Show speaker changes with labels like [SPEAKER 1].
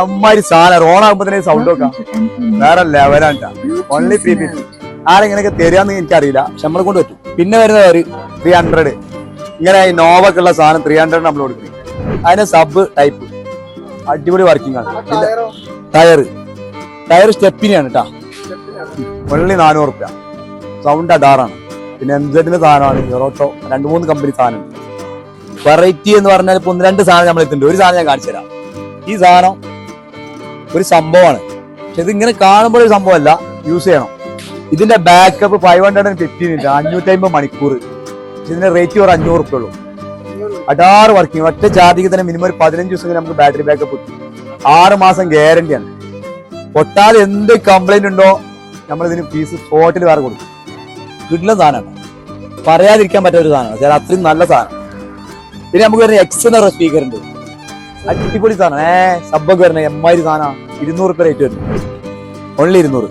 [SPEAKER 1] എമ്മാരി സാധനം റോണാകുമ്പോ തന്നെ സൗണ്ട് വെക്കാം വേറെ ലെവലാണ് ഓൺലി ത്രീ ഫിഫ്റ്റി ആരെങ്ങനെയൊക്കെ തരാന്ന് എനിക്കറിയില്ല. പക്ഷെ നമ്മളെ കൊണ്ട് പറ്റും. പിന്നെ വരുന്നത് ഒരു ത്രീ ഹൺഡ്രഡ് ഇങ്ങനെ ഈ നോവക്കുള്ള സാധനം ത്രീ ഹൺഡ്രഡ് നമ്മൾ കൊടുക്കും. അതിന് സബ് ടൈപ്പ് അടിപൊളി വർക്കിംഗ് ആണ്. പിന്നെ ടയർ ടയർ സ്റ്റെപ്പിനെയാണ് കേട്ടാ ഒള്ളി നാനൂറ് റുപ്യ. സൗണ്ട് അഡാറാണ് പിന്നെ എൻസെഡിന്റെ സാധനമാണ്. ഇറോട്ടോ രണ്ട് മൂന്ന് കമ്പനി സാധനം വെറൈറ്റി എന്ന് പറഞ്ഞാൽ ഇപ്പൊ ഒന്ന് രണ്ട് സാധനം നമ്മൾ എത്തുന്നുണ്ട് ഒരു സാധനം ഞാൻ കാണിച്ചു തരാം ഈ സാധനം ഒരു സംഭവമാണ്. പക്ഷെ ഇത് ഇങ്ങനെ കാണുമ്പോൾ ഒരു സംഭവമല്ല യൂസ് ചെയ്യണം. ഇതിന്റെ backup five hundred and fifteen ഇല്ല അഞ്ഞൂറ്റി അമ്പത് മണിക്കൂർ. പക്ഷെ ഇതിന്റെ റേറ്റ് ഒരു അഞ്ഞൂറ് റുപ്യ ഉള്ളൂ. അടാറ് വർക്കിംഗ് ഒറ്റ ചാർജിക്ക് തന്നെ മിനിമം ഒരു പതിനഞ്ച് ദിവസം നമുക്ക് ബാറ്ററി ബാക്കപ്പ് കിട്ടും. ആറ് മാസം ഗ്യാരണ്ടിയാണ് പൊട്ടാൽ എന്ത് കംപ്ലൈന്റ് ഉണ്ടോ നമ്മൾ ഇതിന് ഫീസ് ഹോട്ടൽ വേറെ കൊടുക്കും. കിട്ടുന്ന സാധനമാണ്. പറയാതിരിക്കാൻ പറ്റാത്ത ഒരു സാധനമാണ്. അത്രയും നല്ല സാധനം. പിന്നെ നമുക്ക് വരുന്ന എക്സ് സ്പീക്കർ ഉണ്ട്. അടിപൊളി സാധനം. ഏ സബ്ബൊക്കെ വരുന്ന എമ്മാതിരി സാധനം. ഇരുന്നൂറ് രൂപ റേറ്റ് വരും. ഓൺലി ഇരുന്നൂറ്.